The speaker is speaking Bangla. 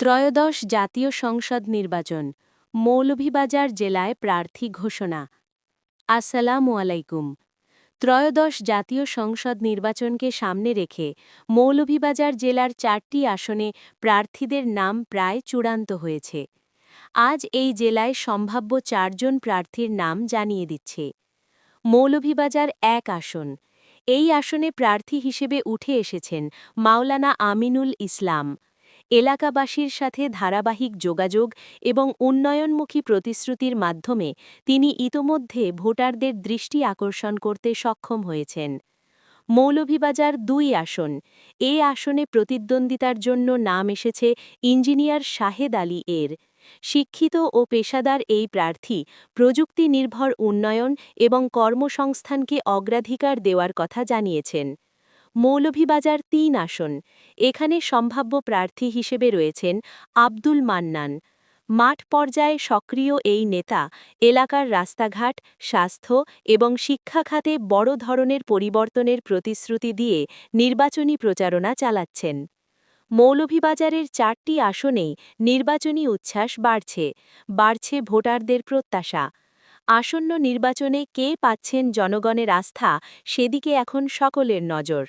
ত্রয়োদশ জাতীয় সংসদ নির্বাচন, মৌলভীবাজার জেলায় প্রার্থী ঘোষণা। আসসালামু আলাইকুম। ত্রয়োদশ জাতীয় সংসদ নির্বাচনকে সামনে রেখে মৌলভীবাজার জেলার চারটি আসনে প্রার্থীদের নাম প্রায় চূড়ান্ত হয়েছে। আজ এই জেলায় সম্ভাব্য চারজন প্রার্থীর নাম জানিয়ে দিচ্ছে। মৌলভীবাজার এক আসন। এই আসনে প্রার্থী হিসেবে উঠে এসেছেন মাওলানা আমিনুল ইসলাম। এলাকাবাসীর সাথে ধারাবাহিক যোগাযোগ এবং উন্নয়নমুখী প্রতিশ্রুতির মাধ্যমে তিনি ইতোমধ্যে ভোটারদের দৃষ্টি আকর্ষণ করতে সক্ষম হয়েছেন। মৌলভীবাজার দুই আসন, এ আসনে প্রতিদ্বন্দ্বিতার জন্য নাম এসেছে ইঞ্জিনিয়ার শাহেদ আলী এর। শিক্ষিত ও পেশাদার এই প্রার্থী প্রযুক্তি নির্ভর উন্নয়ন এবং কর্মসংস্থানকে অগ্রাধিকার দেওয়ার কথা জানিয়েছেন। মৌলভীবাজার তিন আসন। এখানে সম্ভাব্য প্রার্থী হিসেবে রয়েছেন আব্দুল মান্নান। মাঠ পর্যায়ে সক্রিয় এই নেতা এলাকার রাস্তাঘাট, স্বাস্থ্য এবং শিক্ষা খাতে বড় ধরনের পরিবর্তনের প্রতিশ্রুতি দিয়ে নির্বাচনী প্রচারণা চালাচ্ছেন। মৌলভীবাজারের চারটি আসনেই নির্বাচনী উচ্ছ্বাস বাড়ছে বাড়ছে ভোটারদের প্রত্যাশা। আসন্ন নির্বাচনে কে পাচ্ছেন জনগণের আস্থা সেদিকে এখন সকলের নজর।